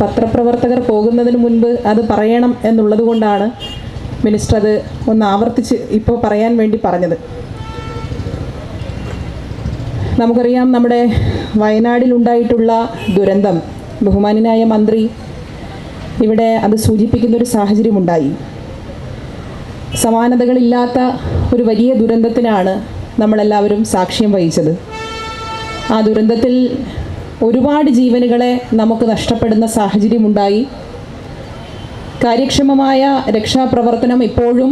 പത്രപ്രവർത്തകർ പോകുന്നതിന് മുൻപ് അത് പറയണം എന്നുള്ളത് കൊണ്ടാണ് മിനിസ്റ്റർ അത് ഒന്ന് ആവർത്തിച്ച് ഇപ്പോൾ പറയാൻ വേണ്ടി പറഞ്ഞത്. നമുക്കറിയാം നമ്മുടെ വയനാടിലുണ്ടായിട്ടുള്ള ദുരന്തം ബഹുമാനായ മന്ത്രി ഇവിടെ അത് സൂചിപ്പിക്കുന്ന ഒരു സാഹചര്യമുണ്ടായി. സമാനതകളില്ലാത്ത ഒരു വലിയ ദുരന്തത്തിനാണ് നമ്മളെല്ലാവരും സാക്ഷ്യം വഹിച്ചത്. ആ ദുരന്തത്തിൽ ഒരുപാട് ജീവനുകളെ നമുക്ക് നഷ്ടപ്പെടുന്ന സാഹചര്യമുണ്ടായി. കാര്യക്ഷമമായ രക്ഷാപ്രവർത്തനം ഇപ്പോഴും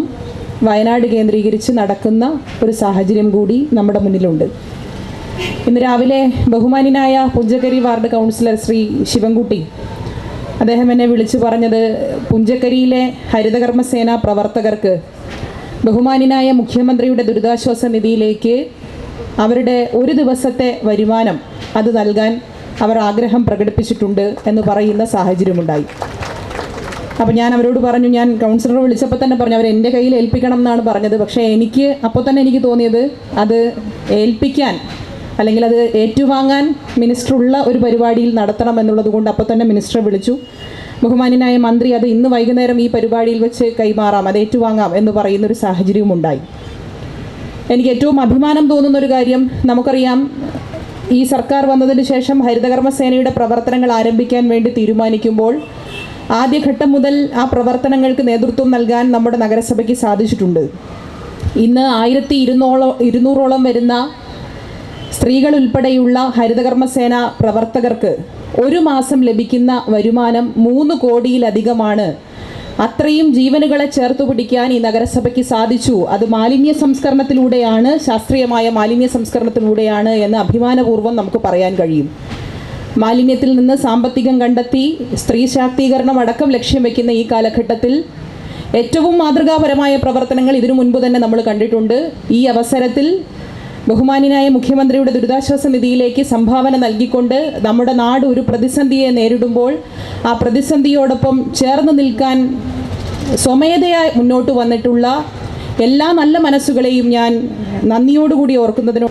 വയനാട് കേന്ദ്രീകരിച്ച് നടക്കുന്ന ഒരു സാഹചര്യം കൂടി നമ്മുടെ മുന്നിലുണ്ട്. ഇന്ന് രാവിലെ ബഹുമാനിനായ പുഞ്ചക്കരി വാർഡ് കൗൺസിലർ ശ്രീ ശിവൻകുട്ടി അദ്ദേഹം എന്നെ വിളിച്ചു പറഞ്ഞത് പുഞ്ചക്കരിയിലെ ഹരിതകർമ്മസേന പ്രവർത്തകർക്ക് ബഹുമാനിനായ മുഖ്യമന്ത്രിയുടെ ദുരിതാശ്വാസ നിധിയിലേക്ക് അവരുടെ ഒരു ദിവസത്തെ വരുമാനം അത് നൽകാൻ അവർ ആഗ്രഹം പ്രകടിപ്പിച്ചിട്ടുണ്ട് എന്ന് പറയുന്ന സാഹചര്യമുണ്ടായി. അപ്പോൾ ഞാൻ അവരോട് പറഞ്ഞു ഞാൻ കൗൺസിലർ വിളിച്ചപ്പോൾ തന്നെ പറഞ്ഞു അവർ എന്റെ കയ്യിൽ ഏൽപ്പിക്കണം എന്നാണ് പറഞ്ഞത്. പക്ഷേ എനിക്ക് അപ്പോൾ തന്നെ എനിക്ക് തോന്നിയത് അത് ഏൽപ്പിക്കാൻ അല്ലെങ്കിൽ അത് ഏറ്റുവാങ്ങാൻ മിനിസ്റ്റർ ഉള്ള ഒരു പരിപാടിയിൽ നടത്തണം എന്നുള്ളത് കൊണ്ട് അപ്പോൾ തന്നെ മിനിസ്റ്ററെ വിളിച്ചു. ബഹുമാന്യനായ മന്ത്രി അത് ഇന്ന് വൈകുന്നേരം ഈ പരിപാടിയിൽ വെച്ച് കൈമാറാം അത് ഏറ്റുവാങ്ങാം എന്ന് പറയുന്നൊരു സാഹചര്യവും ഉണ്ടായി എനിക്ക് ഏറ്റവും അഭിമാനം തോന്നുന്ന ഒരു കാര്യം നമുക്കറിയാം ഈ സർക്കാർ വന്നതിന് ശേഷം ഹരിതകർമ്മ സേനയുടെ പ്രവർത്തനങ്ങൾ ആരംഭിക്കാൻ വേണ്ടി തീരുമാനിക്കുമ്പോൾ ആദ്യഘട്ടം മുതൽ ആ പ്രവർത്തനങ്ങൾക്ക് നേതൃത്വം നൽകാൻ നമ്മുടെ നഗരസഭയ്ക്ക് സാധിച്ചിട്ടുണ്ട്. ഇന്ന് ആയിരത്തി ഇരുന്നൂറോ ഇരുന്നൂറോളം വരുന്ന സ്ത്രീകൾ ഉൾപ്പെടെയുള്ള ഹരിതകർമ്മസേന പ്രവർത്തകർക്ക് ഒരു മാസം ലഭിക്കുന്ന വരുമാനം മൂന്ന് കോടിയിലധികമാണ് അത്രയും ജീവനുകളെ ചേർത്ത് പിടിക്കാൻ ഈ നഗരസഭയ്ക്ക് സാധിച്ചു. അത് മാലിന്യ സംസ്കരണത്തിലൂടെയാണ് ശാസ്ത്രീയമായ മാലിന്യ സംസ്കരണത്തിലൂടെയാണ് എന്ന് അഭിമാനപൂർവം നമുക്ക് പറയാൻ കഴിയും. മാലിന്യത്തിൽ നിന്ന് സാമ്പത്തികം കണ്ടെത്തി സ്ത്രീ ശാക്തീകരണം അടക്കം ലക്ഷ്യം വയ്ക്കുന്ന ഈ കാലഘട്ടത്തിൽ ഏറ്റവും മാതൃകാപരമായ പ്രവർത്തനങ്ങൾ ഇതിനു മുൻപ് തന്നെ നമ്മൾ കണ്ടിട്ടുണ്ട്. ഈ അവസരത്തിൽ ബഹുമാന്യനായ മുഖ്യമന്ത്രിയുടെ ദുരിതാശ്വാസ നിധിയിലേക്ക് സംഭാവന നൽകിക്കൊണ്ട് നമ്മുടെ നാട് ഒരു പ്രതിസന്ധിയെ നേരിടുമ്പോൾ ആ പ്രതിസന്ധിയോടൊപ്പം ചേർന്ന് നിൽക്കാൻ സ്വമേധയായി മുന്നോട്ട് വന്നിട്ടുള്ള എല്ലാ നല്ല മനസ്സുകളെയും ഞാൻ നന്ദിയോടുകൂടി ഓർക്കുന്നതിനോ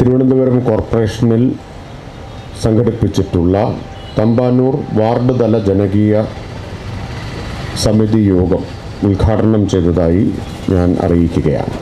തിരുവനന്തപുരം കോർപ്പറേഷനിൽ സംഘടിപ്പിച്ചിട്ടുള്ള തമ്പാനൂർ വാർഡ് തല ജനകീയ സമിതി യോഗം ഉദ്ഘാടനം ചെയ്തതായി ഞാൻ അറിയിക്കുകയാണ്.